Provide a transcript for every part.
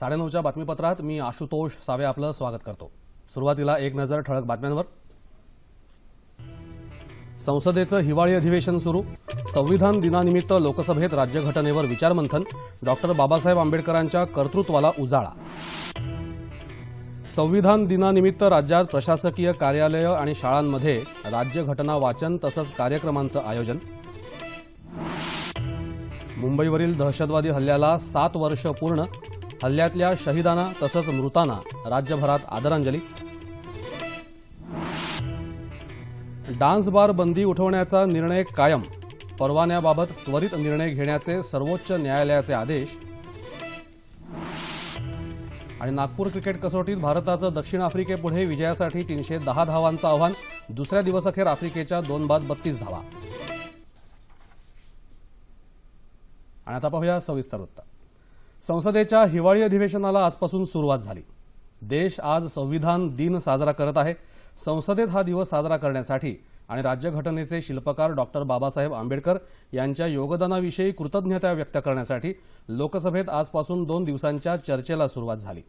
साडेनऊच्या बातमीपत्रात मी आशुतोष सावे आपलं स्वागत करतो. सुरुवातीला एक नजर ठळक बातम्यांवर. संसदेचं हिवाळी अधिवेशन सुरू. संविधान दिनानिमित्त लोकसभेत राज्यघटनेवर विचारमंथन. डॉक्टर बाबासाहेब आंबेडकरांच्या कर्तृत्वाला उजाळा. संविधान दिनानिमित्त राज्यात प्रशासकीय कार्यालयं आणि शाळांमध्ये राज्यघटना वाचन तसंच कार्यक्रमांचं आयोजन. मुंबईवरील दहशतवादी हल्ल्याला सात वर्ष पूर्ण. हल्ल्यातल्या शहीदांना तसंच मृतांना राज्यभरात आदरांजली. डान्स बार बंदी उठवण्याचा निर्णय कायम. परवान्याबाबत त्वरित निर्णय घेण्याचे सर्वोच्च न्यायालयाचे आदेश. आणि नागपूर क्रिकेट कसोटीत भारताचं दक्षिण आफ्रिकेपुढे विजयासाठी तीनशे दहा धावांचं आव्हान दुसऱ्या दिवसअखेर आफ्रिकेच्या दोन बाद बत्तीस धावा. आणि आता पाहूया सविस्तर वृत्त. संसदेच्या हिवाळी अधिवेशनाला आजपासून सुरुवात झाली. देश आज संविधान दिन साजरा करत आहे. संसदेत हा दिवस साजरा करण्यासाठी आणि राज्यघटनेचे शिल्पकार डॉक्टर बाबासाहेब आंबेडकर यांच्या योगदानाविषयी कृतज्ञता व्यक्त करण्यासाठी लोकसभेत आजपासून दोन दिवसांच्या चर्चेला सुरुवात झाली.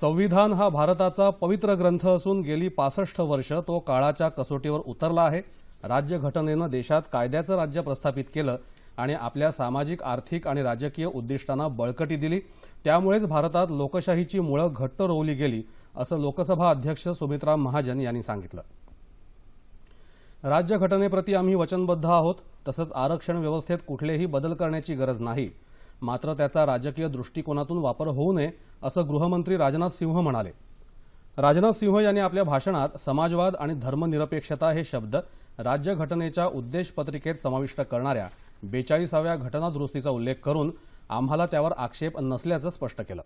संविधान हा भारताचा पवित्र ग्रंथ असून गेली पासष्ट वर्ष तो काळाच्या कसोटीवर उतरला आहे. राज्यघटनेनं देशात कायद्याचं राज्य प्रस्थापित केलं आणि आपल्या सामाजिक आर्थिक आणि राजकीय उद्दिष्टांना बळकटी दिली. त्यामुळेच भारतात लोकशाहीची मुळं घट्ट रोवली गेली असं लोकसभा अध्यक्ष सुमित्रा महाजन यांनी सांगितलं. राज्यघटनेप्रती आम्ही वचनबद्ध आहोत तसंच आरक्षण व्यवस्थेत कुठलेही बदल करण्याची गरज नाही. मात्र त्याचा राजकीय दृष्टिकोनातून वापर होऊ नये असं गृहमंत्री राजनाथ सिंह म्हणाले. राजनाथ सिंह यांनी आपल्या भाषणात समाजवाद आणि धर्मनिरपेक्षता हे शब्द राज्यघटनेच्या उद्देशपत्रिकेत समाविष्ट करणाऱ्या बेचाळीसाव्या घटना दुरुस्तीचा उल्लेख करून आम्हाला त्यावर आक्षेप नसल्याचं स्पष्ट केलं.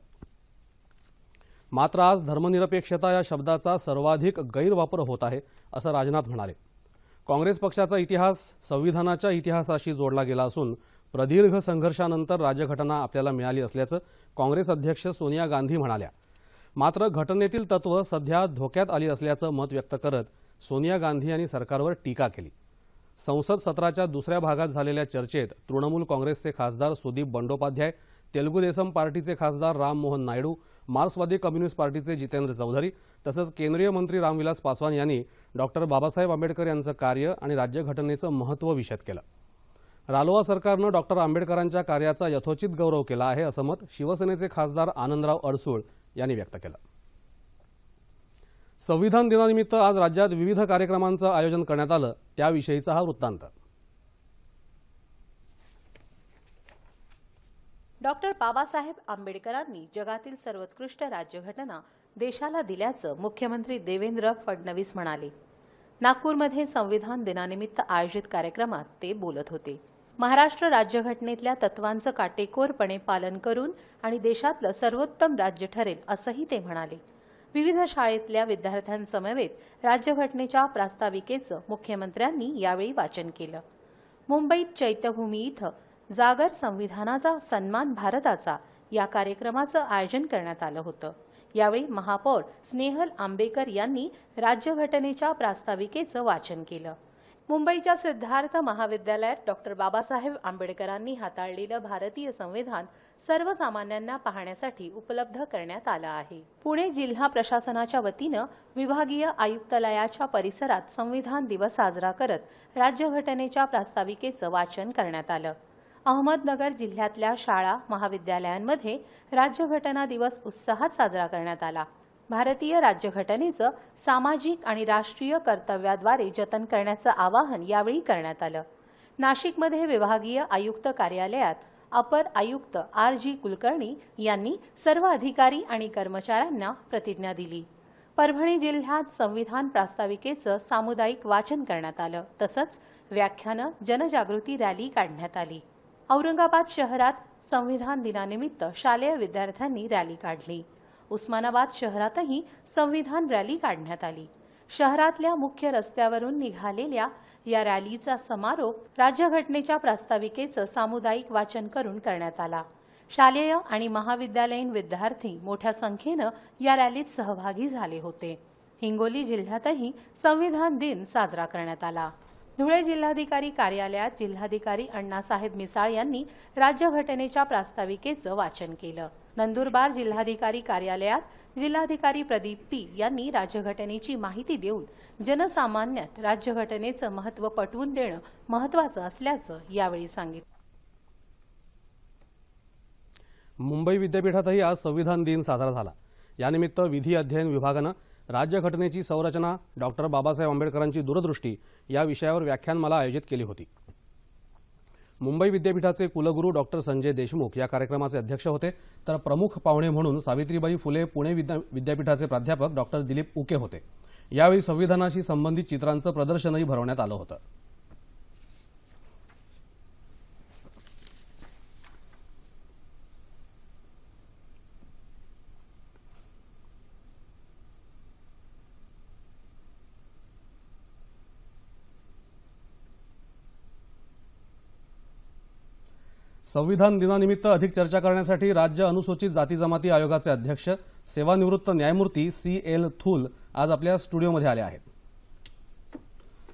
मात्र आज धर्मनिरपेक्षता या शब्दाचा सर्वाधिक गैरवापर होत आहे असं राजनाथ म्हणाले. काँग्रेस पक्षाचा इतिहास संविधानाच्या इतिहासाशी जोडला गेला असून प्रदीर्घ संघर्षानंतर राज्यघटना आपल्याला मिळाली असल्याचं काँग्रेस अध्यक्ष सोनिया गांधी म्हणाल्या. मात्र घटनेतील तत्व सध्या धोक्यात आली असल्याचं मत व्यक्त करत सोनिया गांधी यांनी सरकारवर टीका केली. संसद सत्राच्या दुसऱ्या भागात झालेल्या चर्चेत तृणमूल काँग्रेसचे खासदार सुदीप बंडोपाध्याय तेलुगू देसम पार्टीचे खासदार राम मोहन नायडू मार्क्सवादी कम्युनिस्ट पार्टीचे जितेंद्र चौधरी तसंच केंद्रीय मंत्री रामविलास पासवान यांनी डॉक्टर बाबासाहेब आंबेडकर यांचं कार्य आणि राज्यघटनेचं महत्त्व विषद केलं. रालोआ सरकारनं डॉक्टर आंबेडकरांच्या कार्याचा यथोचित गौरव केला आहे असं मत शिवसेनेचे खासदार आनंदराव अडसूळ यांनी व्यक्त केलं. संविधान दिनानिमित्त आज राज्यात विविध कार्यक्रमांचं आयोजन करण्यात आलं. त्याविषयीचा हा वृत्तांत. डॉक्टर बाबासाहेब आंबेडकरांनी जगातील सर्वोत्कृष्ट राज्यघटना देशाला दिल्याचं मुख्यमंत्री देवेंद्र फडणवीस म्हणाले. नागपूरमध्ये संविधान दिनानिमित्त आयोजित कार्यक्रमात ते बोलत होते. महाराष्ट्र राज्यघटनेतल्या तत्वांचं काटेकोरपणे पालन करून आणि देशातलं सर्वोत्तम राज्य ठरेल असंही ते म्हणाले. विविध शाळेतल्या विद्यार्थ्यांसमवेत राज्यघटनेच्या प्रास्ताविकेचं मुख्यमंत्र्यांनी यावेळी वाचन केलं. मुंबईत चैत्यभूमी इथं जागर संविधानाचा सन्मान भारताचा या कार्यक्रमाचं आयोजन करण्यात आलं होतं. यावेळी महापौर स्नेहल आंबेकर यांनी राज्यघटनेच्या प्रास्ताविकेचं वाचन केलं. मुंबईच्या सिद्धार्थ महाविद्यालयात डॉक्टर बाबासाहेब आंबेडकरांनी हाताळलेलं भारतीय संविधान सर्वसामान्यांना पाहण्यासाठी उपलब्ध करण्यात आलं आहे. पुणे जिल्हा प्रशासनाच्या वतीनं विभागीय आयुक्तालयाच्या परिसरात संविधान दिवस साजरा करत राज्यघटनेच्या प्रास्ताविकेचं वाचन करण्यात आलं. अहमदनगर जिल्ह्यातल्या शाळा महाविद्यालयांमध्ये राज्यघटना दिवस उत्साहात साजरा करण्यात आला. भारतीय राज्यघटनेचं सामाजिक आणि राष्ट्रीय कर्तव्याद्वारे जतन करण्याचं आवाहन यावेळी करण्यात आलं. नाशिकमध्ये विभागीय आयुक्त कार्यालयात अपर आयुक्त आर जी कुलकर्णी यांनी सर्व अधिकारी आणि कर्मचाऱ्यांना प्रतिज्ञा दिली. परभणी जिल्ह्यात संविधान प्रास्ताविकेचं सामुदायिक वाचन करण्यात आलं. तसंच व्याख्यानं जनजागृती रॅली काढण्यात आली. औरंगाबाद शहरात संविधान दिनानिमित्त शालेय विद्यार्थ्यांनी रॅली काढली. उस्मानाबाद शहरातही संविधान रॅली काढण्यात आली. शहरातल्या मुख्य रस्त्यावरून निघालेल्या या रॅलीचा समारोप राज्यघटनेच्या प्रास्ताविकेचं सामुदायिक वाचन करून करण्यात आला. शालेय आणि महाविद्यालयीन विद्यार्थी मोठ्या संख्येनं या रॅलीत सहभागी झाले होते. हिंगोली जिल्ह्यातही संविधान दिन साजरा करण्यात आला. धुळे जिल्हाधिकारी कार्यालयात जिल्हाधिकारी अण्णासाहेब मिसाळ यांनी राज्यघटनेच्या प्रास्ताविकेचं वाचन केलं. नंदुरबार जिल्हाधिकारी कार्यालयात जिल्हाधिकारी प्रदीप पी यांनी राज्यघटनेची माहिती देऊन जनसामान्यात राज्यघटनेचं महत्त्व पटवून देणं महत्त्वाचं असल्याचं यावेळी सांगितलं. मुंबई विद्यापीठातही आज संविधान दिन साजरा झाला. यानिमित्त विधी अध्ययन विभागानं राज्यघटनेची संरचना डॉक्टर बाबासाहेब आंबेडकरांची दूरदृष्टी या विषयावर व्याख्यानमाला आयोजित केली होती. मुंबई विद्यापीठाचे कुलगुरू डॉक्टर संजय देशमुख या कार्यक्रमाचे अध्यक्ष होते. तर प्रमुख पाहुणे म्हणून सावित्रीबाई फुले पुणे विद्या- विद्यापीठाचे प्राध्यापक डॉक्टर दिलीप उके होते. यावेळी संविधानाशी संबंधित चित्रांचं प्रदर्शनही भरवण्यात आलं होतं. संविधान दिनानिमित्त अधिक चर्चा करण्यासाठी राज्य अनुसूचित जाती जमाती आयोगाचे अध्यक्ष सेवानिवृत्त न्यायमूर्ती सी एल थूल आज आपल्या स्टुडिओमध्ये आले आहेत.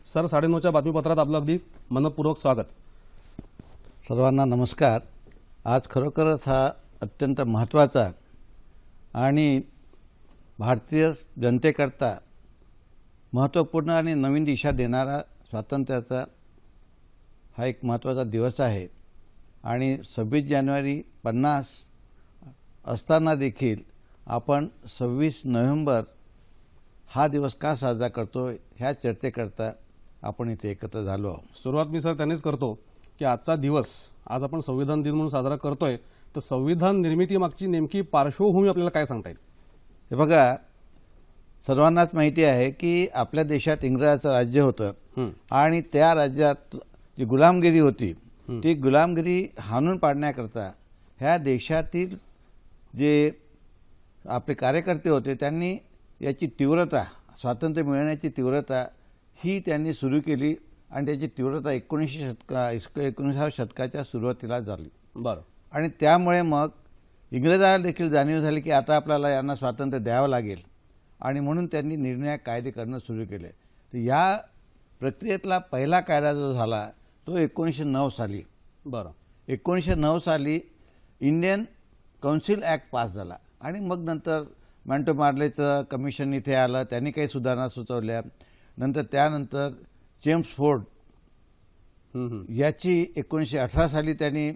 सर साडेनऊच्या बातमीपत्रात आपलं अगदी मनपूर्वक स्वागत. सर्वांना नमस्कार. आज खरोखरच हा अत्यंत महत्त्वाचा आणि भारतीय जनतेकरता महत्त्वपूर्ण आणि नवीन दिशा देणारा स्वातंत्र्याचा हा एक महत्त्वाचा दिवस आहे. आणि सव्वीस जानेवारी पन्नास असताना देखील आपण सव्वीस नोव्हेंबर हा दिवस का साजरा करतो ह्या चर्चेकरता आपण इथे एकत्र झालो आहोत सुरुवात मी सर त्यांनीच करतो की आजचा दिवस आज आपण संविधान दिन म्हणून साजरा करतोय तर संविधान निर्मितीमागची नेमकी पार्श्वभूमी आपल्याला काय सांगता येईल हे बघा सर्वांनाच माहिती आहे की आपल्या देशात इंग्रजाचं राज्य होतं. आणि त्या राज्यात जी गुलामगिरी होती ती गुलामगिरी हाणून पाडण्याकरता ह्या देशातील जे आपले कार्यकर्ते होते त्यांनी याची तीव्रता स्वातंत्र्य मिळवण्याची तीव्रता ही त्यांनी सुरू केली आणि त्याची तीव्रता एकोणीसशे शतका एकोणीसाव्या शतकाच्या सुरुवातीला झाली. बरं. आणि त्यामुळे मग इंग्रजाला देखील जाणीव झाली की आता आपल्याला यांना स्वातंत्र्य द्यावं लागेल आणि म्हणून त्यांनी निर्णायक कायदे करणं सुरू केले. तर या प्रक्रियेतला पहिला कायदा जो झाला तो एकोणीसशे नऊ साली. बरं. एकोणीसशे नऊ साली इंडियन काउन्सिल ॲक्ट पास झाला. आणि मग नंतर मॅन्टो मार्लेचं कमिशन इथे आलं त्यांनी काही सुधारणा सुचवल्या. नंतर त्यानंतर जेम्स फोर्ड. याची एकोणीसशे अठरा साली त्यांनी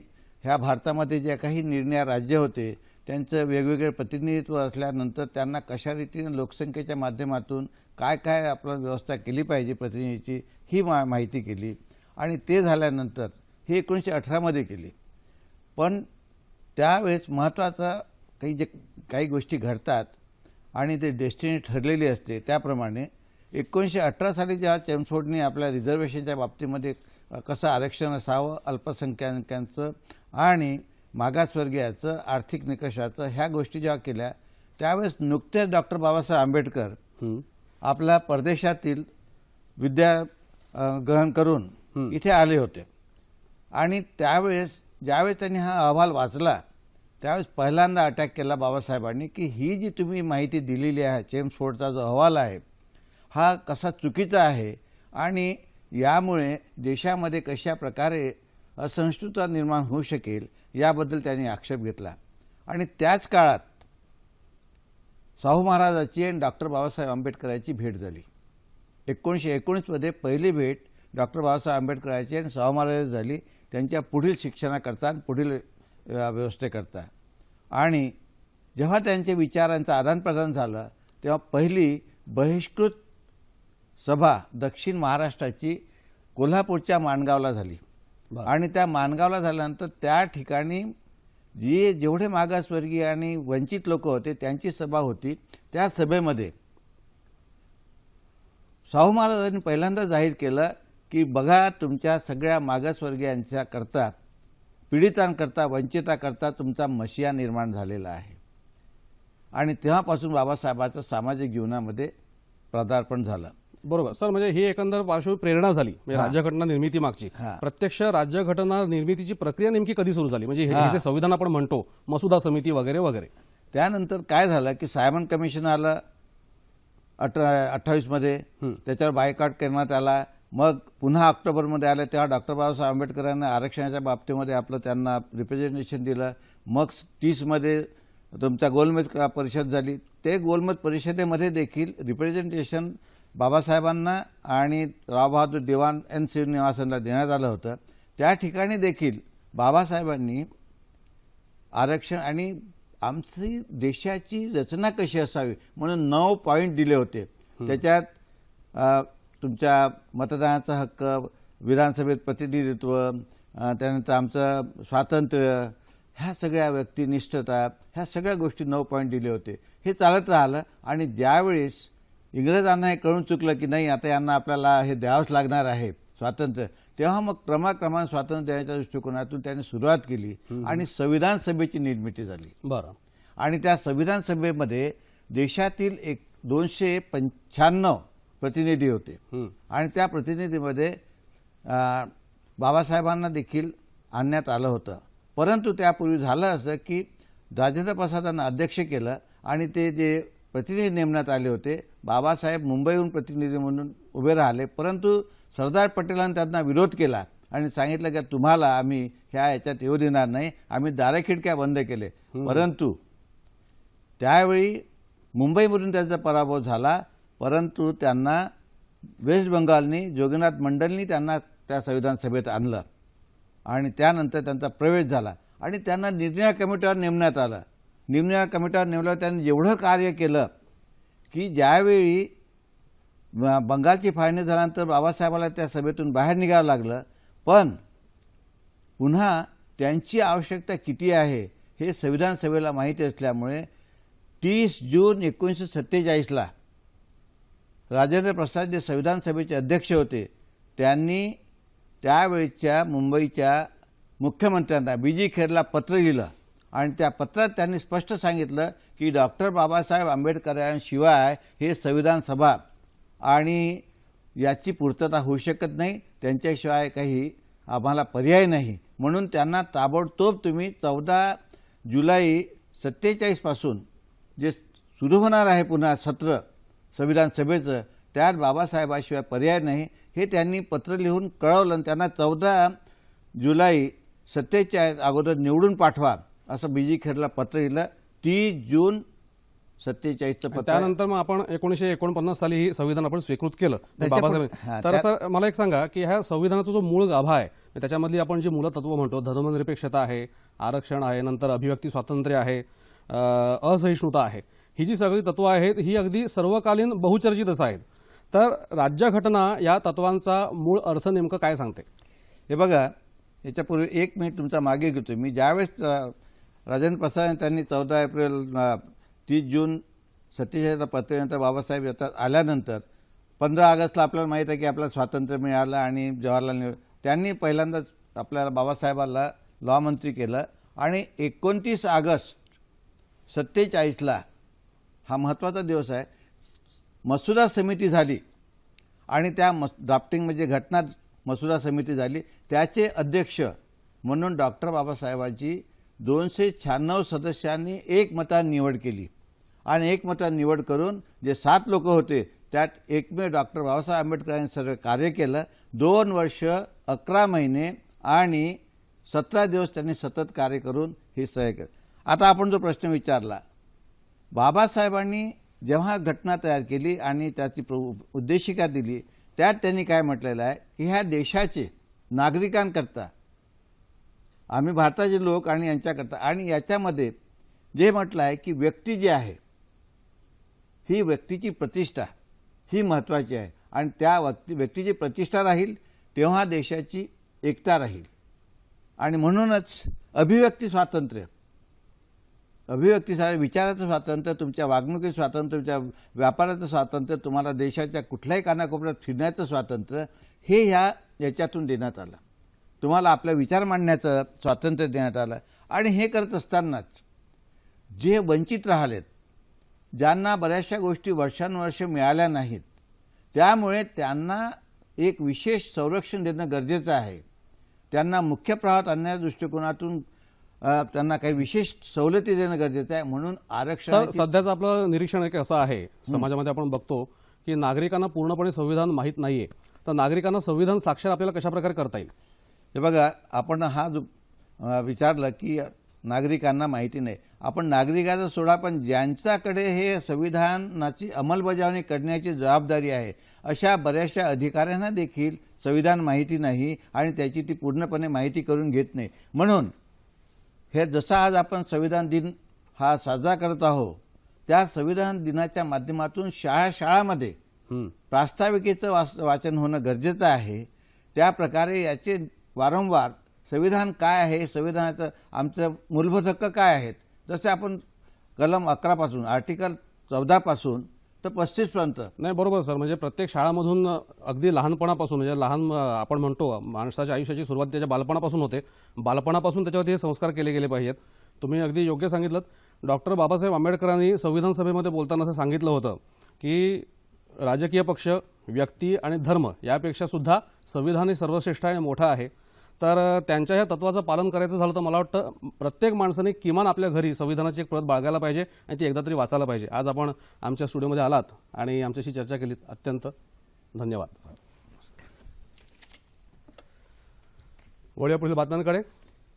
ह्या भारतामध्ये जे काही निर्णय राज्य होते त्यांचं वेगवेगळे प्रतिनिधित्व असल्यानंतर त्यांना कशा रीतीने लोकसंख्येच्या माध्यमातून काय काय आपण व्यवस्था केली पाहिजे प्रतिनिधीची ही मा माहिती केली. आणि ते झाल्यानंतर ही एकोणीसशे अठरामध्ये केली पण त्यावेळेस महत्त्वाचा काही जे काही गोष्टी घडतात आणि ते डेस्टिनी ठरलेली असते त्याप्रमाणे एकोणीसशे अठरा साली जेव्हा चेम्सफोर्डनी आपल्या रिझर्वेशनच्या बाबतीमध्ये कसं आरक्षण असावं अल्पसंख्याकांचं आणि मागासवर्गीयाचं आर्थिक निकषाचं ह्या गोष्टी जेव्हा केल्या त्यावेळेस नुकतेच डॉक्टर बाबासाहेब आंबेडकर. आपल्या परदेशातील विद्या ग्रहण करून इथे आले होते. आणि त्यावेळेस ज्यावेळेस त्यांनी हा अहवाल वाचला त्यावेळेस पहिल्यांदा अटॅक केला बाबासाहेबांनी की ही जी तुम्ही माहिती दिलेली आहे चेम्सफोर्डचा जो अहवाल आहे हा कसा चुकीचा आहे आणि यामुळे देशामध्ये कशा प्रकारे असहिष्णुता निर्माण होऊ शकेल याबद्दल त्यांनी आक्षेप घेतला. आणि त्याच काळात शाहू महाराजाची आणि डॉक्टर बाबासाहेब आंबेडकरांची भेट झाली. एकोणीसशे एकोणीसमध्ये पहिली भेट डॉक्टर बाबासाहेब आंबेडकरांची आणि शाहू महाराज झाली त्यांच्या पुढील शिक्षणाकरता आणि पुढील व्यवस्थेकरता. आणि जेव्हा त्यांच्या विचारांचं आदानप्रदान झालं तेव्हा पहिली बहिष्कृत सभा दक्षिण महाराष्ट्राची कोल्हापूरच्या माणगावला झाली. आणि त्या माणगावला झाल्यानंतर त्या ठिकाणी जे जेवढे मागासवर्गीय आणि वंचित लोक होते त्यांची सभा होती. त्या सभेमध्ये शाहू महाराजांनी पहिल्यांदा जाहीर केलं की बघा तुमच्या सगळ्या मागासवर्गीयांच्या करता पीडितांकरता वंचिताकरता तुमचा मशिया निर्माण झालेला आहे. आणि तेव्हापासून बाबासाहेबाचं सामाजिक जीवनामध्ये पदार्पण झालं. बरोबर. सर म्हणजे ही एकंदर पार्श्वभूमी प्रेरणा झाली. म्हणजे. राज्यघटना निर्मिती मागची. हा. प्रत्यक्ष राज्यघटना निर्मितीची प्रक्रिया नेमकी कधी सुरू झाली? म्हणजे हे हे. जे संविधान आपण म्हणतो मसुदा समिती वगैरे वगैरे. त्यानंतर काय झालं की सायमन कमिशन आलं अठरा अठ्ठावीसमध्ये. त्याच्यावर बायकॉट करण्यात आला. मग पुन्हा ऑक्टोबरमध्ये आलं तेव्हा डॉक्टर बाबासाहेब आंबेडकरांना आरक्षणाच्या बाबतीमध्ये आपलं त्यांना रिप्रेझेंटेशन दिलं. मग तीसमध्ये तुमचा गोलमेज परिषद झाली. ते गोलमेज परिषदेमध्ये देखील रिप्रेझेंटेशन बाबासाहेबांना आणि रावबहादूर दिवाण एन श्रीनिवासांना देण्यात आलं होतं. त्या ठिकाणी देखील बाबासाहेबांनी आरक्षण आणि आमची देशाची रचना कशी असावी म्हणून नऊ पॉईंट दिले होते. त्याच्यात तुमच्या मतदानाचा हक्क विधानसभेत प्रतिनिधित्व त्यानंतर आमचं स्वातंत्र्य ह्या सगळ्या व्यक्तिनिष्ठता ह्या सगळ्या गोष्टी नऊ पॉईंट दिले होते. हे चालत राहिलं आणि ज्यावेळेस इंग्रजांना हे कळून चुकलं की नाही आता यांना आपल्याला हे द्यावंच लागणार आहे स्वातंत्र्य तेव्हा मग क्रमाक्रमाने स्वातंत्र्य देण्याच्या दृष्टिकोनातून त्यांनी सुरुवात केली आणि संविधान सभेची निर्मिती झाली. बरं. आणि त्या संविधान सभेमध्ये देशातील एक दोनशे पंच्याण्णव प्रतिनिधी होते. आणि त्या प्रतिनिधीमध्ये बाबासाहेबांना देखील आणण्यात आलं होतं. परंतु त्यापूर्वी झालं असं की राजेंद्र प्रसादांना अध्यक्ष केलं आणि ते जे प्रतिनिधी नेमण्यात आले होते बाबासाहेब मुंबईहून प्रतिनिधी म्हणून उभे राहिले. परंतु सरदार पटेलांनी त्यांना विरोध केला आणि सांगितलं की तुम्हाला आम्ही ह्या याच्यात येऊ देणार नाही आम्ही दारे खिडक्या बंद केले. परंतु त्यावेळी मुंबईमधून त्यांचा पराभव झाला. परंतु त्यांना वेस्ट बंगालनी जोगीनाथ मंडलनी त्यांना त्या संविधान सभेत आणलं. आणि त्यानंतर त्यांचा प्रवेश झाला. आणि त्यांना निर्णय कमिटीवर नेमण्यात आलं. निर्णय कमिटीवर नेमल्यावर त्यांनी एवढं कार्य केलं की ज्यावेळी बंगालची फाळणी झाल्यानंतर बाबासाहेबाला त्या सभेतून बाहेर निघावं लागलं. पण पुन्हा त्यांची आवश्यकता किती आहे हे संविधान सभेला माहिती असल्यामुळे तीस जून एकोणीसशे सत्तेचाळीसला राजेंद्र प्रसाद जे संविधान सभेचे अध्यक्ष होते त्यांनी त्यावेळच्या मुंबईच्या मुख्यमंत्र्यांना बी जी खेरला पत्र लिहिलं आणि त्या पत्रात त्यांनी स्पष्ट सांगितलं की डॉक्टर बाबासाहेब आंबेडकरांशिवाय हे संविधान सभा आणि याची पूर्तता होऊ शकत नाही त्यांच्याशिवाय काही आम्हाला पर्याय नाही. म्हणून त्यांना ताबडतोब तुम्ही चौदा जुलै सत्तेचाळीसपासून जे सुरू होणार आहे पुन्हा सत्र संविधान सभेचं. त्यात बाबासाहेबाशिवाय पर्याय नाही. हे त्यांनी पत्र लिहून कळवलं आणि त्यांना चौदा जुलै सत्तेचाळीस अगोदर निवडून पाठवा असं बीजी खेरला पत्र लिहिलं. तीस जून सत्तेचाळीसचं पत्र त्यानंतर मग आपण एकोणीशे एकोणपन्नास साली ही संविधान आपण स्वीकृत केलं. बाबासाहेब तर सर मला एक सांगा की ह्या संविधानाचा जो मूळ गाभा आहे त्याच्यामधली आपण जी मूलतत्व म्हणतो धर्मनिरपेक्षता आहे आरक्षण आहे नंतर अभिव्यक्ती स्वातंत्र्य आहे असहिष्णुता आहे ही जी सगळी तत्व आहेत ही अगदी सर्वकालीन बहुचर्चितच आहेत. तर राज्यघटना या तत्वांचा मूळ अर्थ नेमकं काय सांगते? हे बघा याच्यापूर्वी एक मिनिट तुमचा मागे घेतो मी ज्यावेळेस राजेंद्र प्रसाद त्यांनी चौदा एप्रिल तीस जून सत्तेचाळीसला पत्रेनंतर बाबासाहेब येतात आल्यानंतर पंधरा ऑगस्टला आपल्याला माहीत आहे की आपल्याला स्वातंत्र्य मिळालं आणि जवाहरलाल नेहरू त्यांनी पहिल्यांदाच आपल्याला बाबासाहेबाला लॉ मंत्री केलं आणि एकोणतीस ऑगस्ट सत्तेचाळीसला हा महत्त्वाचा दिवस आहे. मसुदा समिती झाली आणि त्या मस ड्राफ्टिंग म्हणजे घटना मसुदा समिती झाली. त्याचे अध्यक्ष म्हणून डॉक्टर बाबासाहेबांची दोनशे शहाण्णव सदस्यांनी एकमतान निवड केली. आणि एकमतान निवड करून जे सात लोक होते त्यात एकमेव डॉक्टर बाबासाहेब आंबेडकरांनी सर्व कार्य केलं. दोन वर्ष अकरा महिने आणि सतरा दिवस त्यांनी सतत कार्य करून हे सह्य केलं. आता आपण जो प्रश्न विचारला बाबासाहेबांनी जेव्हा घटना तयार केली आणि त्याची प्र- उद्देशिका दिली त्यात त्यांनी काय म्हटलेलं आहे? की ह्या देशाचे नागरिकांकरता आम्ही भारताचे लोक आणि यांच्याकरता आणि याच्यामध्ये जे म्हटलं आहे की व्यक्ती जी आहे ही व्यक्तीची प्रतिष्ठा ही महत्त्वाची आहे. आणि त्या व्यक्ती व्यक्तीची प्रतिष्ठा राहील तेव्हा देशाची एकता राहील. आणि म्हणूनच अभिव्यक्ती स्वातंत्र्य अभिव्यक्ती सा- विचाराचं स्वातंत्र्य तुमच्या वागणुकीचं स्वातंत्र्य तुमच्या व्यापाराचं स्वातंत्र्य तुम्हाला देशाच्या कुठल्याही कानाकोपऱ्यात फिरण्याचं स्वातंत्र्य हे ह्या याच्यातून देण्यात आलं. तुम्हाला आपला विचार मांडण्याचं स्वातंत्र्य देण्यात आलं. आणि हे करत असतानाच जे वंचित राहिलेत ज्यांना बऱ्याचशा गोष्टी वर्षानुवर्ष मिळाल्या नाहीत त्यामुळे त्यांना एक विशेष संरक्षण देणं गरजेचं आहे. त्यांना मुख्य प्रवाहात आणण्याच्या दृष्टिकोनातून त्यांना काही विशेष सवलती देणं गरजेचं आहे. म्हणून आरक्षण सध्याचं आपलं निरीक्षण एक असं आहे. समाजामध्ये आपण बघतो की नागरिकांना पूर्णपणे संविधान माहीत नाहीये. तर नागरिकांना संविधान साक्षर आपल्याला कशाप्रकारे करता येईल? हे बघा आपण हा जो विचारलं की नागरिकांना माहिती नाही. आपण नागरिकाचा सोडा पण ज्यांच्याकडे हे संविधानाची अंमलबजावणी करण्याची जबाबदारी आहे अशा बऱ्याचशा अधिकाऱ्यांना देखील संविधान माहिती नाही आणि त्याची ती पूर्णपणे माहिती करून घेत नाही. म्हणून हे जसा आज आपण संविधान दिन हा साजरा करत आहोत त्या संविधान दिनाच्या माध्यमातून शाळा शाळामध्ये. प्रास्ताविकेचं वाच वाचन होणं गरजेचं आहे त्या प्रकारे याचे वारंवार संविधान काय आहे संविधानाचं आमचं मूलभूत हक्क काय आहेत जसे आपण कलम अकरापासून आर्टिकल चौदापासून तर पस्तीसपर्यंत नाही बरोबर सर. म्हणजे प्रत्येक शाळामधून अगदी लहानपणापासून म्हणजे लहान आपण म्हणतो माणसाच्या आयुष्याची सुरुवात त्याच्या बालपणापासून होते. बालपणापासून त्याच्यावरती हे संस्कार केले गेले पाहिजेत. तुम्ही अगदी योग्य सांगितलं डॉक्टर बाबासाहेब आंबेडकरांनी संविधान सभेमध्ये बोलताना असं सांगितलं होतं की राजकीय पक्ष व्यक्ती आणि धर्म यापेक्षा सुद्धा संविधान हे सर्वश्रेष्ठ आणि मोठा आहे. तर त्यांच्या ह्या तत्वाचं पालन करायचं झालं तर मला वाटतं प्रत्येक माणसाने किमान आपल्या घरी संविधानाची एक प्रत बाळगायला पाहिजे आणि ती एकदा तरी वाचायला पाहिजे. आज आपण आमच्या स्टुडिओमध्ये आलात आणि आमच्याशी चर्चा केली अत्यंत धन्यवाद. वळूया पुढील बातम्यांकडे.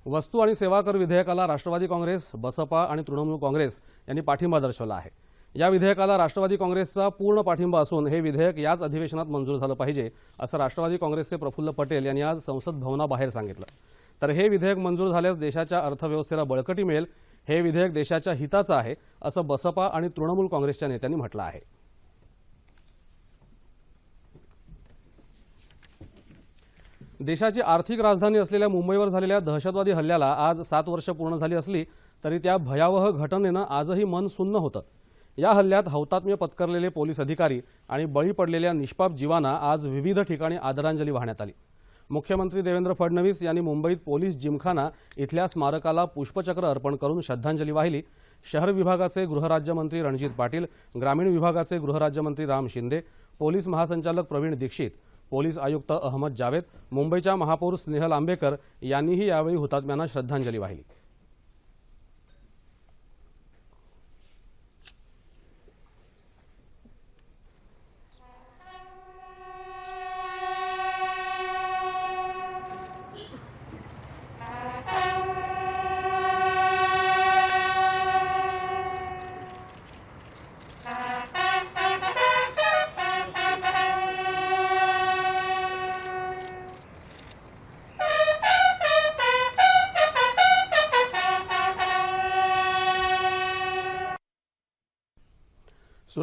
वस्तू आणि सेवा कर विधेयकाला राष्ट्रवादी काँग्रेस बसपा आणि तृणमूल काँग्रेस यांनी पाठिंबा दर्शवला आहे. या विधेयकाला राष्ट्रवादी काँग्रेसचा पूर्ण पाठिंबा असून हे विधेयक याच अधिवेशनात मंजूर झालं पाहिजे असं राष्ट्रवादी काँग्रेसचे प्रफुल्ल पटेल यांनी आज संसद भवनाबाहेर सांगितलं. तर हे विधेयक मंजूर झाल्यास देशाच्या अर्थव्यवस्थेला बळकटी मिळेल हे विधेयक देशाच्या हिताचं आहे असं बसपा आणि तृणमूल काँग्रेसच्या नेत्यांनी म्हटलं आहे. देशाची आर्थिक राजधानी असलेल्या मुंबईवर झालेल्या दहशतवादी हल्ल्याला आज सात वर्ष पूर्ण झाली असली तरी त्या भयावह घटनेनं आजही मन सुन्न होतं. या हल्ल्यात हौतात्म्य पत्करलेले पोलीस अधिकारी आणि बळी पडलेल्या निष्पाप जीवांना आज विविध ठिकाणी आदरांजली वाहण्यात आली. मुख्यमंत्री देवेंद्र फडणवीस यांनी मुंबईत पोलीस जिमखाना इथल्या स्मारकाला पुष्पचक्र अर्पण करून श्रद्धांजली वाहिली. शहर विभागाचे गृहराज्यमंत्री रणजित पाटील ग्रामीण विभागाचे गृहराज्यमंत्री राम शिंदे पोलीस महासंचालक प्रवीण दीक्षित पोलीस आयुक्त अहमद जावेद मुंबईच्या महापौर स्नेहल आंबेकर यांनीही यावेळी हुतात्म्यांना श्रद्धांजली वाहिली.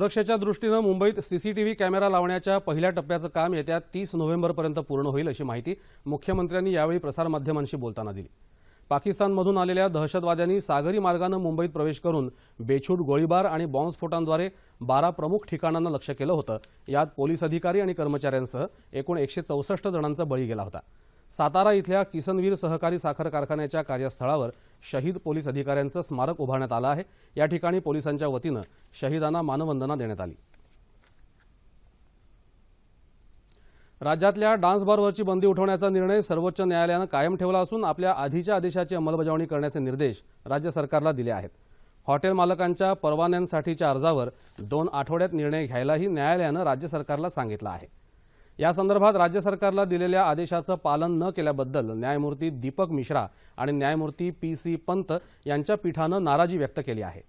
सुरक्षेच्या दृष्टीनं मुंबईत सीसीटीव्ही कॅमेरा लावण्याच्या पहिल्या टप्प्याचं काम येत्या तीस नोव्हेंबरपर्यंत पूर्ण होईल अशी माहिती मुख्यमंत्र्यांनी यावेळी प्रसारमाध्यमांशी बोलताना दिली. पाकिस्तानमधून आलेल्या दहशतवाद्यांनी सागरी मार्गानं मुंबईत प्रवेश करून बेछूट गोळीबार आणि बॉम्बस्फोटांद्वारे बारा प्रमुख ठिकाणांना लक्ष केलं होतं. यात पोलीस अधिकारी आणि कर्मचाऱ्यांसह एकूण एकशे चौसष्ट जणांचा बळी गेला होता. सातारा इथल्या किसनवीर सहकारी साखर कारखान्याच्या कार्यस्थळावर शहीद पोलीस अधिकाऱ्यांचं स्मारक उभारण्यात आलं आहे. या ठिकाणी पोलिसांच्या वतीनं शहीदांना मानवंदना देण्यात आली. राज्यातल्या डान्स बारवरची बंदी उठवण्याचा निर्णय सर्वोच्च न्यायालयानं कायम ठेवला असून आपल्या आधीच्या आदेशाची अंमलबजावणी करण्याचे निर्देश राज्य सरकारला दिले आहेत. हॉटेल मालकांच्या परवान्यांसाठीच्या अर्जावर दोन आठवड्यात निर्णय घ्यायलाही न्यायालयानं राज्य सरकारला सांगितलं आहे. या संदर्भात राज्य सरकारला दिलेल्या आदेशाचं पालन न केल्याबद्दल न्यायमूर्ती दीपक मिश्रा आणि न्यायमूर्ती पी सी पंत यांच्या पीठानं नाराजी व्यक्त केली आहे.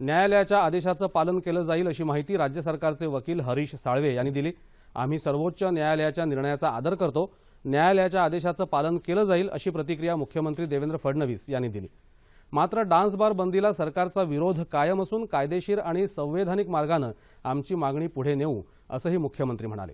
न्यायालयाच्या आदेशाचं पालन केलं जाईल अशी माहिती राज्य सरकारचे वकील हरीश साळवे यांनी दिली. आम्ही सर्वोच्च न्यायालयाच्या निर्णयाचा आदर करतो. न्यायालयाच्या आदेशाचं पालन केलं जाईल अशी प्रतिक्रिया मुख्यमंत्री देवेंद्र फडणवीस यांनी दिली. मात्र डान्स बार बंदीला सरकारचा विरोध कायम असून कायदेशीर आणि संवैधानिक मार्गानं आमची मागणी पुढे नेऊ असंही मुख्यमंत्री म्हणाले.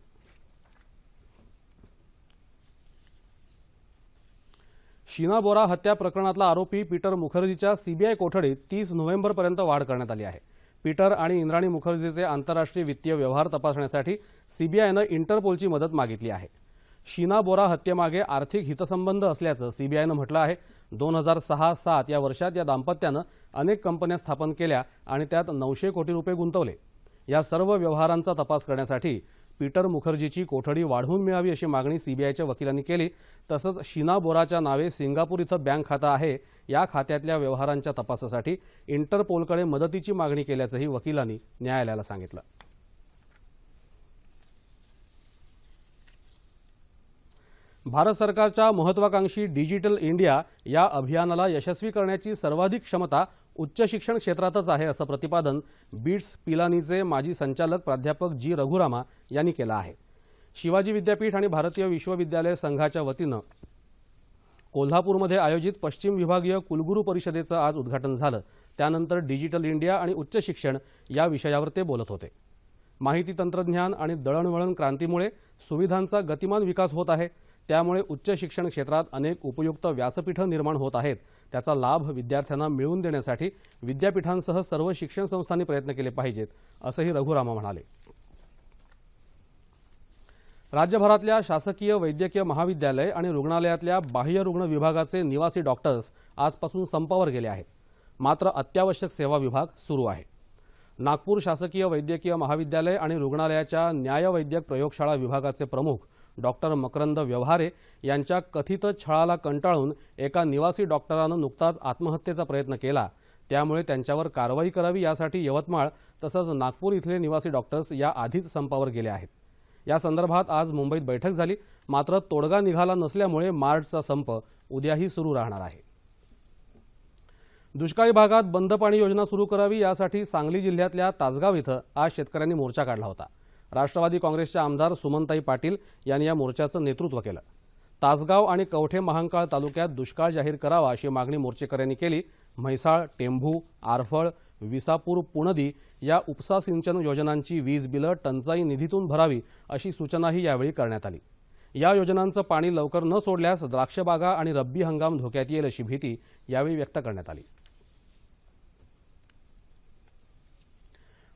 शीना बोरा हत्या प्रकरणातला आरोपी पीटर मुखर्जीच्या सीबीआय कोठडीत तीस नोव्हेंबरपर्यंत वाढ करण्यात आली आहे. पीटर आणि इंद्राणी मुखर्जीचे आंतरराष्ट्रीय वित्तीय व्यवहार तपासण्यासाठी सीबीआयनं इंटरपोलची मदत मागितली आहे. शीना बोरा हत्येमागे आर्थिक हितसंबंध असल्याचं सीबीआयनं म्हटलं आहे. दोन हजार सहा सात या वर्षात या दाम्पत्यानं अनेक कंपन्या स्थापन केल्या आणि त्यात नऊशे कोटी रुपये गुंतवले. या सर्व व्यवहारांचा तपास करण्यासाठी पीटर मुखर्जीची कोठडी वाढवून मिळावी अशी मागणी सीबीआयच्या वकिलांनी केली. तसंच शीना बोराच्या नावे सिंगापूर इथं बँक खातं आहे या खात्यातल्या व्यवहारांच्या तपासासाठी इंटरपोलकडे मदतीची मागणी केल्याचंही वकिलांनी न्यायालयाला सांगितलं. भारत सरकारच्या महत्वाकांक्षी डिजिटल इंडिया या अभियानाला यशस्वी करण्याची सर्वाधिक क्षमता उच्च शिक्षण क्षेत्रातच आहे असं प्रतिपादन बीट्स पिलानीचे माजी संचालक प्राध्यापक जी रघुरामा यांनी केलं आहे. शिवाजी विद्यापीठ आणि भारतीय विश्वविद्यालय संघाच्या वतीनं कोल्हापूरमध्ये आयोजित पश्चिम विभागीय कुलगुरू परिषदेचं आज उद्घाटन झालं. त्यानंतर डिजिटल इंडिया आणि उच्च शिक्षण या विषयावर ते बोलत होते. माहिती तंत्रज्ञान आणि दळणवळण क्रांतीमुळे सुविधांचा गतिमान विकास होत आहे. त्यामुळे उच्च शिक्षण क्षेत्रात अनेक उपयुक्त व्यासपीठं निर्माण होत आहेत. त्याचा लाभ विद्यार्थ्यांना मिळवून देण्यासाठी विद्यापीठांसह सर्व शिक्षण संस्थांनी प्रयत्न केले पाहिजेत असंही रघुरामा म्हणाले. राज्यभरातल्या शासकीय वैद्यकीय महाविद्यालय आणि रुग्णालयातल्या बाह्य रुग्ण विभागाचे निवासी डॉक्टर्स आजपासून संपावर गेले आहेत. मात्र अत्यावश्यक सेवा विभाग सुरू आहे. नागपूर शासकीय वैद्यकीय महाविद्यालय आणि रुग्णालयाच्या न्यायवैद्यक प्रयोगशाळा विभागाचे प्रमुख डॉक्टर मकरंद व्यवहारे यांच्या कथित छळाला कंटाळून एका निवासी डॉक्टरानं नुकताच आत्महत्येचा प्रयत्न केला. त्यामुळे त्यांच्यावर कारवाई करावी यासाठी यवतमाळ तसंच नागपूर इथले निवासी डॉक्टर्स या आधीच संपावर गेले आहेत. या संदर्भात आज मुंबईत बैठक झाली. मात्र तोडगा निघाला नसल्यामुळे मार्चचा संप उद्याही सुरू राहणार आहे. दुष्काळी भागात बंद पाणी योजना सुरू करावी यासाठी सांगली जिल्ह्यातल्या तासगाव इथं आज शेतकऱ्यांनी मोर्चा काढला होता. राष्ट्रवादी काँग्रेसच्या आमदार सुमनताई पाटील यांनी या मोर्चाचं नेतृत्व केलं. तासगाव आणि कवठे महांकाळ तालुक्यात दुष्काळ जाहीर करावा अशी मागणी मोर्चेकऱ्यांनी केली. म्हैसाळ टेंभू आरफळ विसापूर पुणदी या उपसा सिंचन योजनांची वीज बिलं टंचाई निधीतून भरावी अशी सूचनाही यावेळी करण्यात आली. या योजनांचं पाणी लवकर न सोडल्यास द्राक्षबागा आणि रब्बी हंगाम धोक्यात येईल अशी भीती यावेळी व्यक्त करण्यात आली.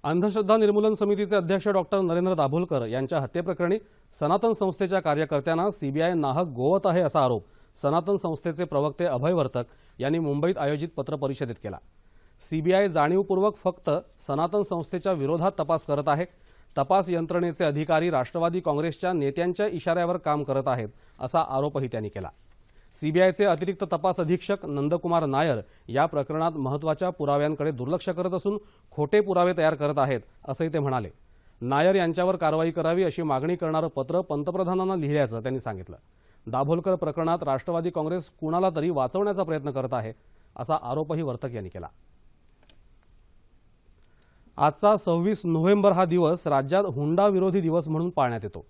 अंधश्रद्धा निर्मूलन समितीचे अध्यक्ष डॉक्टर नरेंद्र दाभोलकर यांच्या हत्येप्रकरणी सनातन संस्थेच्या कार्यकर्त्यांना सीबीआय नाहक गोवत आहे असा आरोप सनातन संस्थेचे प्रवक्ते अभय वर्तक यांनी मुंबईत आयोजित पत्रपरिषदेत केला. सीबीआय जाणीवपूर्वक फक्त सनातन संस्थेच्या विरोधात तपास करत आहे. तपास यंत्रणेचे अधिकारी राष्ट्रवादी काँग्रेसच्या नेत्यांच्या इशाऱ्यावर काम करत आहेत असा आरोपही त्यांनी केला. सीबीआयचे अतिरिक्त तपास अधीक्षक नंदकुमार नायर या प्रकरणात महत्त्वाच्या पुराव्यांकडे दुर्लक्ष करत असून खोटे पुरावे तयार करत आहेत असंही ते म्हणाले. नायर यांच्यावर कारवाई करावी अशी मागणी करणारं पत्र पंतप्रधानांना लिहिल्याचं त्यांनी सांगितलं. दाभोलकर प्रकरणात राष्ट्रवादी काँग्रेस कुणाला तरी वाचवण्याचा प्रयत्न करत आहे असा आरोपही वर्तक यांनी केला. आजचा सव्वीस नोव्हेंबर हा दिवस राज्यात हुंडा विरोधी दिवस म्हणून पाळण्यात येतो.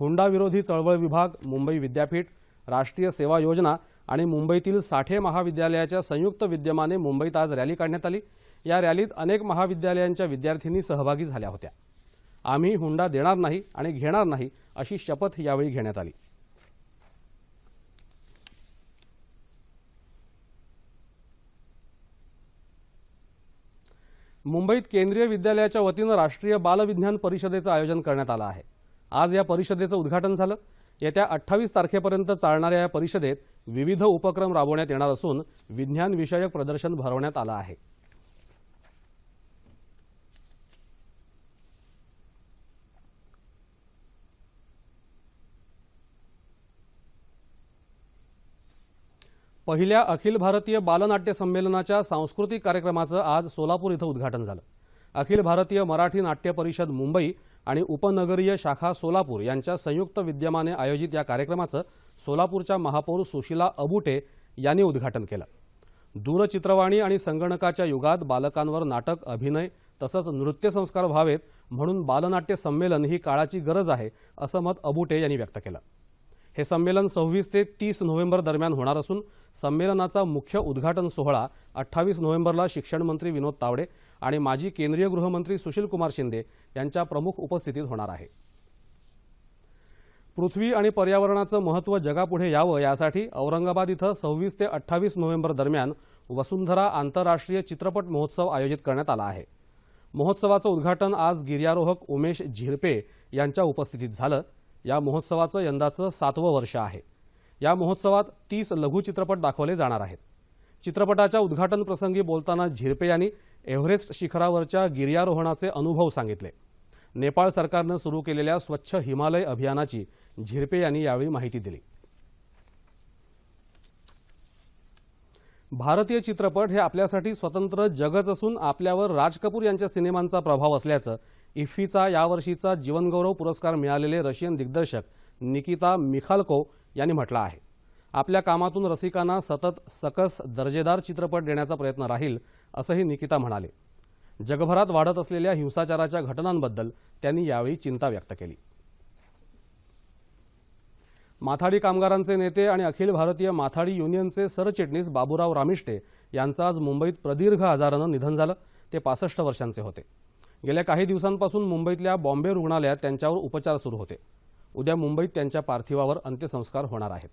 हुंडा विरोधी चळवळ विभाग मुंबई विद्यापीठ राष्ट्रीय सेवा योजना आणि मुंबईतील साठे महाविद्यालयाच्या संयुक्त विद्यमाने मुंबईत आज रॅली काढण्यात आली. या रॅलीत अनेक महाविद्यालयांच्या विद्यार्थिनी सहभागी झाल्या होत्या. आम्ही हुंडा देणार नाही आणि घेणार नाही अशी शपथ यावेळी घेण्यात आली. मुंबईत केंद्रीय विद्यालयाच्या वतीनं राष्ट्रीय बालविज्ञान परिषदेचं आयोजन करण्यात आलं आहे. आज या परिषदेचं उद्घाटन झालं. येत्या अठ्ठावीस तारखेपर्यंत चालणाऱ्या या परिषदेत विविध उपक्रम राबवण्यात येणार असून विज्ञान विषयक प्रदर्शन भरवण्यात आलं आहे. पहिल्या अखिल भारतीय बालनाट्य संमेलनाच्या सांस्कृतिक कार्यक्रमाचं आज सोलापूर इथं उद्घाटन झालं. अखिल भारतीय मराठी नाट्य परिषद मुंबई आणि उपनगरीय शाखा सोलापूर यांच्या संयुक्त विद्यमाने आयोजित या कार्यक्रमाचं सोलापूरच्या महापौर सुशीला अबुटे यांनी उद्घाटन केलं. दूरचित्रवाणी आणि संगणकाच्या युगात बालकांवर नाटक अभिनय तसंच नृत्य संस्कार व्हावेत म्हणून बालनाट्य संमेलन ही काळाची गरज आहे असं मत अबुटे यांनी व्यक्त केलं. हे संमेलन सव्वीस ते तीस नोव्हेंबर दरम्यान होणार असून संमेलनाचा मुख्य उद्घाटन सोहळा अठ्ठावीस नोव्हेंबरला शिक्षणमंत्री विनोद तावडे आणि माजी केंद्रीय गृहमंत्री सुशीलकुमार शिंदे यांच्या प्रमुख उपस्थितीत होणार आहे. पृथ्वी आणि पर्यावरणाचं महत्त्व जगापुढे यावं यासाठी औरंगाबाद इथं सव्वीस ते अठ्ठावीस नोव्हेंबर दरम्यान वसुंधरा आंतरराष्ट्रीय चित्रपट महोत्सव आयोजित करण्यात आला आहे. महोत्सवाचं उद्घाटन आज गिर्यारोहक उमेश झिरपे यांच्या उपस्थितीत झालं. या महोत्सवाचं यंदाचं सातवं वर्ष आहे. या महोत्सवात तीस लघुचित्रपट दाखवले जाणार आहेत. चित्रपटाच्या उद्घाटन प्रसंगी बोलताना झिरपे यांनी एव्हरेस्ट शिखरावरच्या गिर्यारोहणाचे अनुभव सांगितले. नेपाळ सरकारनं सुरू केलेल्या स्वच्छ हिमालय अभियानाची झिरपे यांनी यावेळी माहिती दिली. भारतीय चित्रपट हे आपल्यासाठी स्वतंत्र जगच असून आपल्यावर राज कपूर यांच्या सिनेमांचा प्रभाव असल्याचं इफ्फीचा यावर्षीचा जीवनगौरव पुरस्कार मिळालेले रशियन दिग्दर्शक निकिता मिखालको यांनी म्हटलं आहे. आपल्या कामातून रसिकांना सतत सकस दर्जेदार चित्रपट देण्याचा प्रयत्न राहील असंही निकिता म्हणाले. जगभरात वाढत असलेल्या हिंसाचाराच्या घटनांबद्दल त्यांनी यावेळी चिंता व्यक्त केली. माथाडी कामगारांचे नेते आणि अखिल भारतीय माथाडी युनियनचे सरचिटणीस बाबूराव रामिष्टे यांचं आज मुंबईत प्रदीर्घ आजारानं निधन झालं ते पासष्ट वर्षांचे होते. गेल्या काही दिवसांपासून मुंबईतल्या बॉम्बे रुग्णालयात त्यांच्यावर उपचार सुरू होते. उद्या मुंबईत त्यांच्या पार्थिवावर अंत्यसंस्कार होणार आहेत.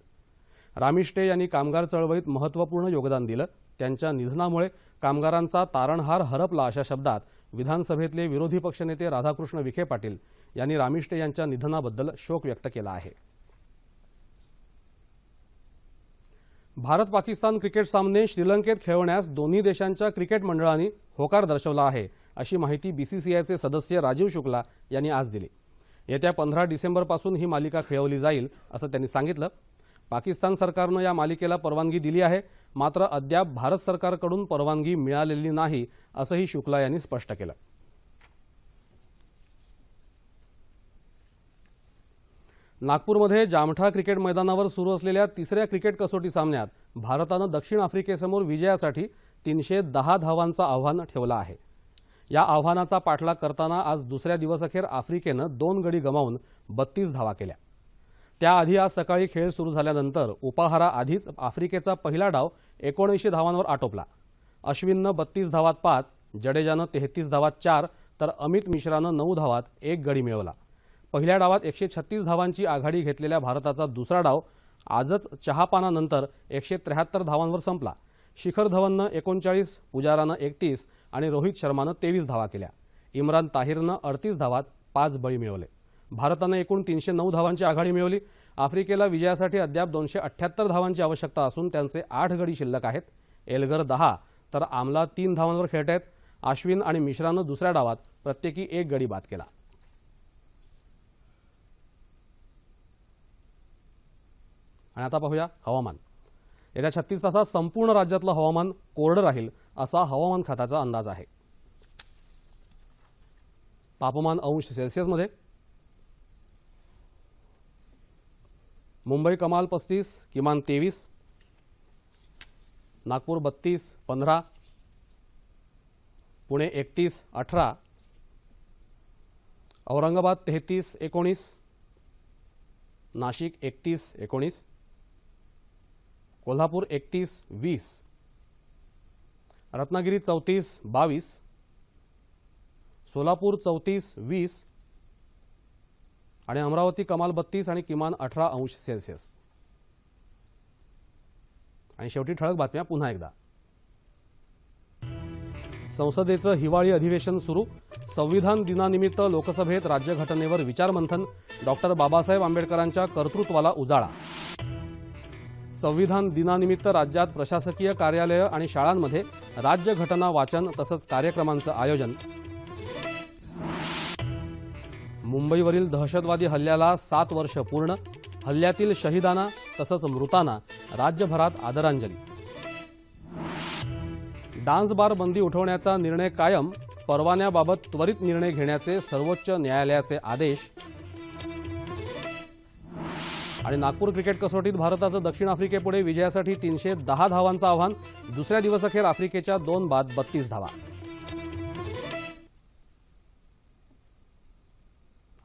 रामिष्टे यांनी कामगार चळवळीत महत्त्वपूर्ण योगदान दिलं. त्यांच्या निधनामुळे कामगारांचा तारणहार हरपला अशा शब्दात विधानसभेतले विरोधी पक्षनेते राधाकृष्ण विखे पाटील यांनी रामिष्टे यांच्या निधनाबद्दल शोक व्यक्त केला आहे. भारत पाकिस्तान क्रिकेट सामने श्रीलंकेत खेळवण्यास दोन्ही देशांच्या क्रिकेट मंडळांनी होकार दर्शवला आहे अशी माहिती बीसीसीआयचे सदस्य राजीव शुक्ला यांनी आज दिली. येत्या पंधरा डिसेंबरपासून ही मालिका खेळवली जाईल असं त्यांनी सांगितलं. पाकिस्तान सरकारनं या मालिकेला परवानगी दिली आहे. मात्र अद्याप भारत सरकारकडून परवानगी मिळालेली नाही असंही शुक्ला यांनी स्पष्ट केलं. नागपूरमध्ये जामठा क्रिकेट मैदानावर सुरू असलेल्या तिसऱ्या क्रिकेट कसोटी सामन्यात भारतानं दक्षिण आफ्रिकेसमोर विजयासाठी तीनशे दहा धावांचं आव्हान ठेवलं आहे. या आव्हानाचा पाठलाग करताना आज दुसऱ्या दिवसअखेर आफ्रिकेनं दोन गडी गमावून बत्तीस धावा केल्या. त्याआधी आज सकाळी खेळ सुरू झाल्यानंतर उपाहाराआधीच आफ्रिकेचा पहिला डाव एकोणऐंशी धावांवर आटोपला. अश्विननं बत्तीस धावात पाच जडेजानं तेहतीस धावात चार तर अमित मिश्रानं नऊ धावात एक गडी मिळवला. पहिल्या डावात एकशे छत्तीस धावांची आघाडी घेतलेल्या भारताचा दुसरा डाव आजच चहापानानंतर एकशे त्र्याहत्तर धावांवर संपला. शिखर धवननं एकोणचाळीस पुजारानं एकतीस आणि रोहित शर्मानं तेवीस धावा केल्या. इम्रान ताहिरनं अडतीस धावात पाच बळी मिळवले. भारतानं एकूण तीनशे नऊ धावांची आघाडी मिळवली. आफ्रिकेला विजयासाठी अद्याप दोनशे अठ्ठ्याहत्तर धावांची आवश्यकता असून त्यांचे आठ गडी शिल्लक आहेत. एल्गर दहा तर आमला तीन धावांवर खेळत आहेत. आश्विन आणि मिश्रानं दुसऱ्या डावात प्रत्येकी एक गडी बाद केला. आणि आता पाहूया हवामान. येत्या छत्तीस तासात संपूर्ण राज्यातलं हवामान कोरडं राहील असा हवामान खात्याचा अंदाज आहे. तापमान अंश सेल्सिअसमध्ये मुंबई कमाल पस्तीस किमान तेवीस नागपूर बत्तीस पंधरा पुणे एकतीस अठरा औरंगाबाद तेहतीस एकोणीस नाशिक एकतीस एकोणीस कोल्हापूर एकतीस वीस रत्नागिरी चौतीस बावीस सोलापूर चौतीस वीस आणि अमरावती कमाल बत्तीस आणि किमान अठरा अंश सेल्सिअस. आणि शेवटी ठळक बातम्या पुन्हा एकदा. संसदेचं हिवाळी अधिवेशन सुरू. संविधान दिनानिमित्त लोकसभेत राज्यघटनेवर विचारमंथन. डॉक्टर बाबासाहेब आंबेडकरांच्या कर्तृत्वाला उजाळा. संविधान दिनानिमित्त राज्यात प्रशासकीय कार्यालयं आणि शाळांमध्ये राज्यघटना वाचन तसंच कार्यक्रमांचं आयोजन. मुंबईवरील दहशतवादी हल्ल्याला सात वर्ष पूर्ण हल्ल्यातील शहीदांना तसंच मृतांना राज्यभरात आदरांजली. डान्स बार बंदी उठवण्याचा निर्णय कायम परवान्याबाबत त्वरित निर्णय घेण्याचे सर्वोच्च न्यायालयाचे आदेश. आणि नागपूर क्रिकेट कसोटीत भारताचं दक्षिण आफ्रिकेपुढे विजयासाठी तीनशे दहा धावांचं आव्हान दुसऱ्या दिवसअखेर आफ्रिकेच्या दोन बाद बत्तीस धावा.